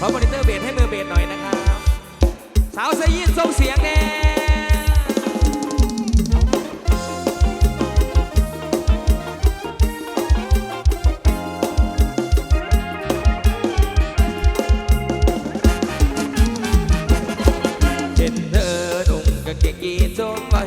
ขอมอนิเตอร์เบสให้มือเบสหน่อยนะครับ สาวเซยีนทรงเสียงแน่เห็นเธอนุ่งกางเกงยีนส์